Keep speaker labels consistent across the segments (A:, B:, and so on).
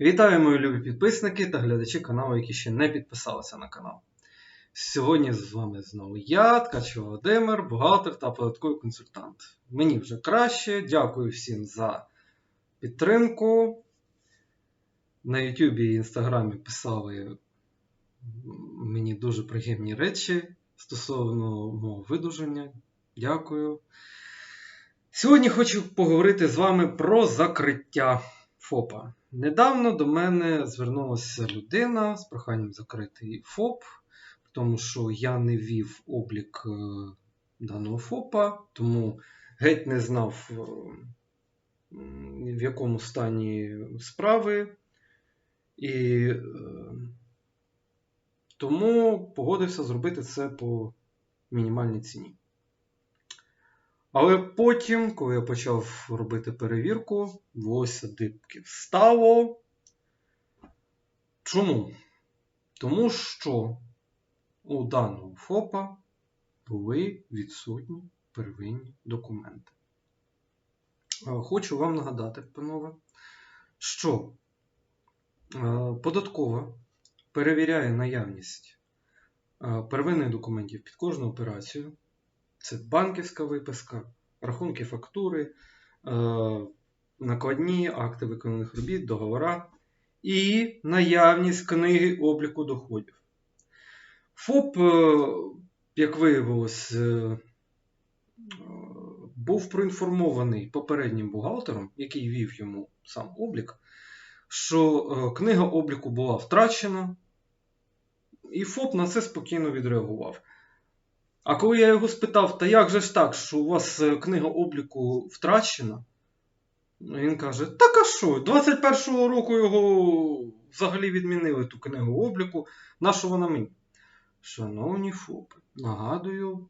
A: Вітаю, мої любі підписники та глядачі каналу, які ще не підписалися на канал. Сьогодні з вами знову я, Ткач Володимир, бухгалтер та податковий консультант. Мені вже краще. Дякую всім за підтримку. На YouTube і Instagram писали мені дуже приємні речі стосовно мого видуження. Дякую. Сьогодні хочу поговорити з вами про закриття ФОПа. Недавно до мене звернулася людина з проханням закрити ФОП, тому що я не вів облік е, даного ФОПа, тому геть не знав, е, в якому стані справи. І е, тому погодився зробити це по мінімальній ціні. Але потім, коли я почав робити перевірку, волосся дибки встало. Чому? Тому що у даного ФОПа були відсутні первинні документи. Е, Хочу вам нагадати, панове, що е, податкова перевіряє наявність е, первинних документів під кожну операцію. Це банківська виписка, рахунки фактури, е, накладні акти виконаних робіт, договора і наявність книги обліку доходів. ФОП, е, як виявилось, е, був проінформований попереднім бухгалтером, який вів йому сам облік, що книга обліку була втрачена, і ФОП на це спокійно відреагував. А коли я його спитав, та як же ж так, що у вас е, книга обліку втрачена? Він каже: Так а що? 21-го року його взагалі відмінили ту книгу обліку. На що вона мені? Шановні ФОПи, нагадую,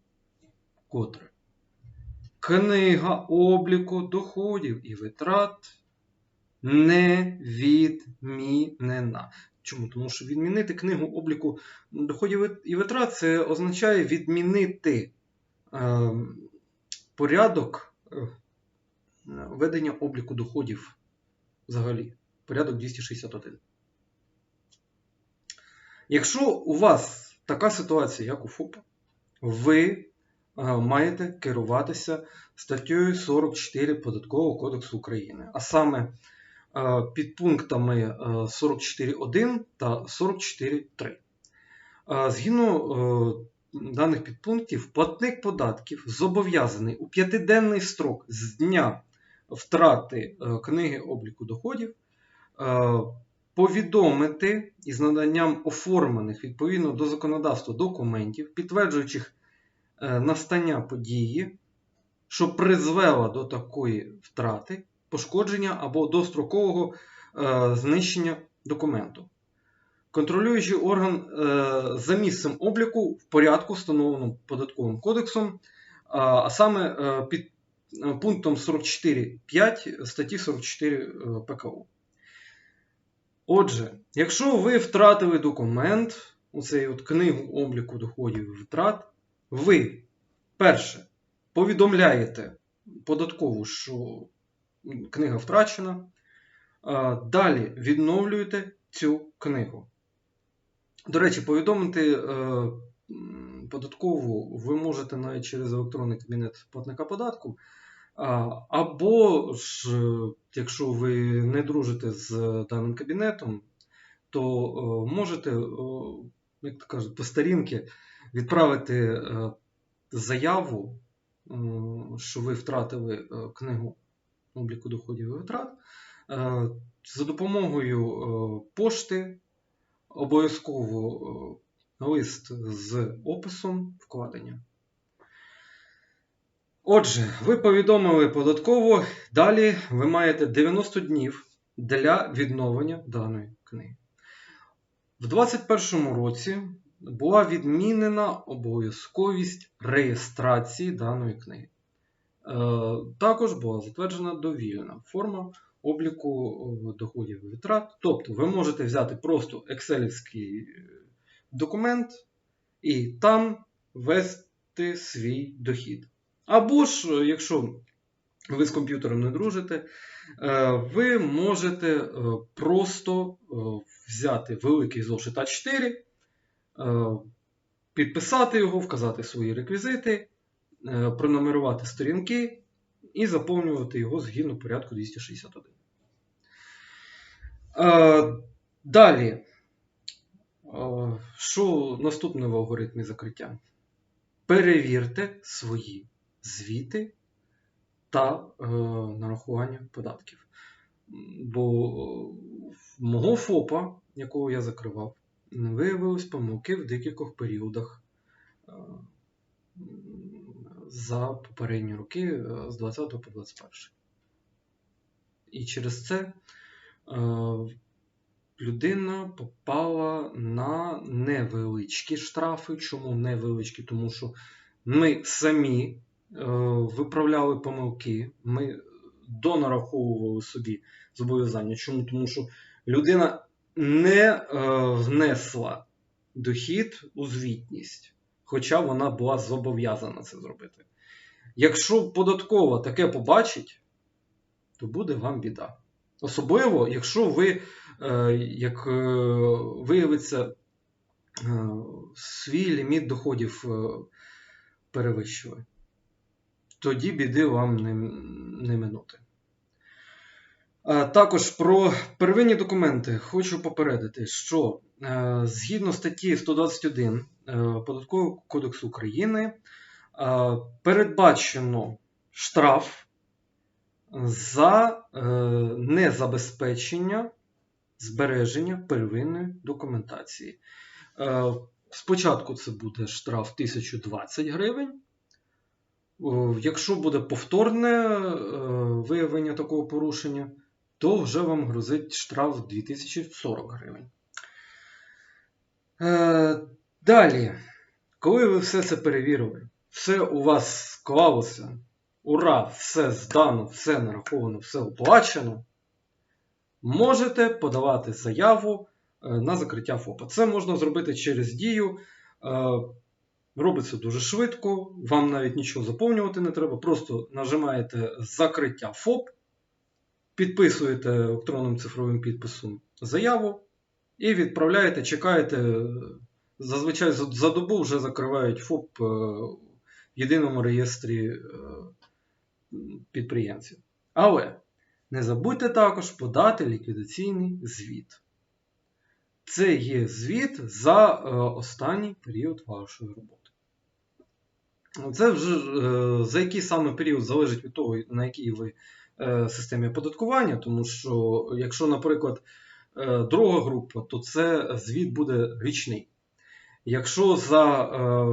A: котре. Книга обліку доходів і витрат не відмінена. Чому? Тому що відмінити книгу обліку доходів і витрат це означає відмінити е, порядок ведення обліку доходів взагалі. Порядок 261. Якщо у вас така ситуація, як у ФОПа, ви е, маєте керуватися статтею 44 Податкового кодексу України, а саме е, підпунктами е, 44.1 та 44.3. Е, Згідно е, даних підпунктів, платник податків зобов'язаний у п'ятиденний строк з дня втрати е, книги обліку доходів е, повідомити із наданням оформлених відповідно до законодавства документів, підтверджуючих е, настання події, що призвела до такої втрати, пошкодження або дострокового е, знищення документу. Контролюючий орган е, за місцем обліку в порядку, встановленому податковим кодексом, а, а саме е, під е, пунктом 44.5 статті 44 е, ПКУ. Отже, якщо ви втратили документ, оцей от книгу обліку доходів і витрат, ви перше повідомляєте податкову, що книга втрачена, далі відновлюєте цю книгу. До речі, повідомити е, податкову ви можете навіть через електронний кабінет платника податку. Або ж, е, якщо ви не дружите з даним кабінетом, то е, можете, як то кажуть, по старінки відправити заяву, що ви втратили книгу обліку доходів і витрат. Е, За допомогою е, пошти обов'язково е, лист з описом вкладення. Отже, ви повідомили податково, далі ви маєте 90 днів для відновлення даної книги. В 2021 році була відмінена обов'язковість реєстрації даної книги. Е, Також була затверджена довільна форма обліку е, доходів і витрат. Тобто ви можете взяти просто екселівський е, документ і там ввести свій дохід. Або ж, якщо ви з комп'ютером не дружите, ви можете просто взяти великий зошит А4, е, підписати його, вказати свої реквізити, пронумерувати сторінки і заповнювати його згідно порядку 261. Е, Далі. Е, Що наступне в алгоритмі закриття? Перевірте свої звіти та е, нарахування податків. Бо в мого ФОПа, якого я закривав, виявилось помилки в декількох періодах е, за попередні роки е, з 20 по 21. І через це е, людина попала на невеличкі штрафи. Чому невеличкі? Тому що ми самі е, виправляли помилки, ми донараховували собі зобов'язання. Чому? Тому що людина не внесла дохід у звітність, хоча вона була зобов'язана це зробити. Якщо податкова таке побачить, то буде вам біда. Особливо, якщо ви, е, як е, виявиться, е, свій ліміт доходів перевищили. Тоді біди вам не, не минути. Також про первинні документи хочу попередити, що згідно статті 121 е, Податкового кодексу України е, передбачено штраф за е, незабезпечення збереження первинної документації. Е, Спочатку це буде штраф 1020 гривень. Якщо буде повторне е, виявлення такого порушення, то вже вам грозить штраф 2040 гривень. Далі, коли ви все це перевірили, все у вас склалося, ура, все здано, все нараховано, все оплачено, можете подавати заяву е, на закриття ФОПа. Це можна зробити через дію. Е, Робиться дуже швидко, вам навіть нічого заповнювати не треба. Просто нажимаєте закриття ФОП, підписуєте електронним цифровим підписом заяву і відправляєте, чекаєте. Зазвичай за добу вже закривають ФОП е, в єдиному реєстрі е, підприємців. Але не забудьте також подати ліквідаційний звіт. Це є звіт за е, останній період вашої роботи. Це вже за який саме період залежить від того, на якій ви системі оподаткування, тому що, якщо, наприклад, друга група, то це звіт буде річний. Якщо за, е,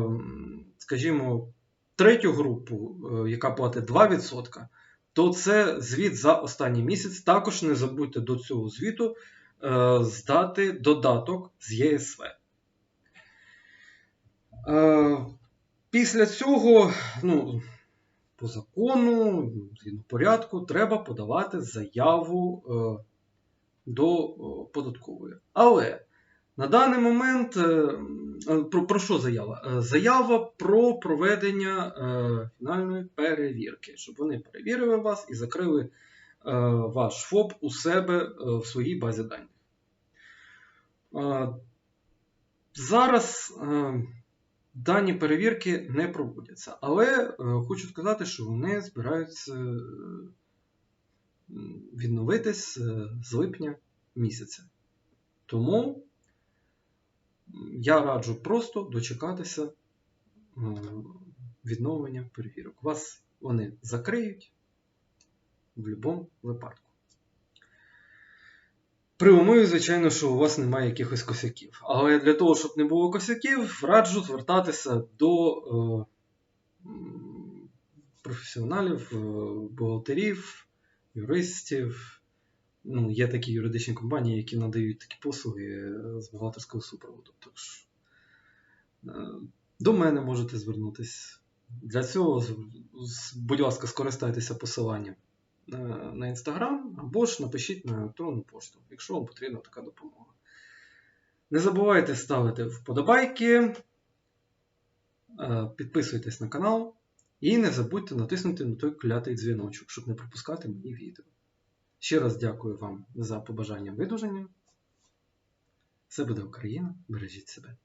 A: скажімо, третю групу, е, яка платить 2%, то це звіт за останній місяць. Також не забудьте до цього звіту е, здати додаток з ЄСВ. Після цього, ну, по закону, згідно порядку, треба подавати заяву до податкової. Але на даний момент про, про що заява? Е, Заява про проведення е, фінальної перевірки, щоб вони перевірили вас і закрили е, ваш ФОП у себе е, в своїй базі даних. Е, зараз. Е, Дані перевірки не проводяться, але е, хочу сказати, що вони збираються е, відновитись е, з липня місяця. Тому я раджу просто дочекатися е, відновлення перевірок. Вас вони закриють в будь-якому випадку. При умові, звичайно, що у вас немає якихось косяків. Але для того, щоб не було косяків, раджу звертатися до е, професіоналів, е, бухгалтерів, юристів. Ну, є такі юридичні компанії, які надають такі послуги е, з бухгалтерського супроводу. Тож, е, до мене можете звернутися. Для цього, будь ласка, скористайтеся посиланням е, на інстаграм або ж напишіть на електронну пошту, якщо вам потрібна така допомога. Не забувайте ставити вподобайки, підписуйтесь на канал І не забудьте натиснути на той клятий дзвіночок, щоб не пропускати мої відео. Ще раз дякую вам за побажання видуження. Все буде Україна, бережіть себе.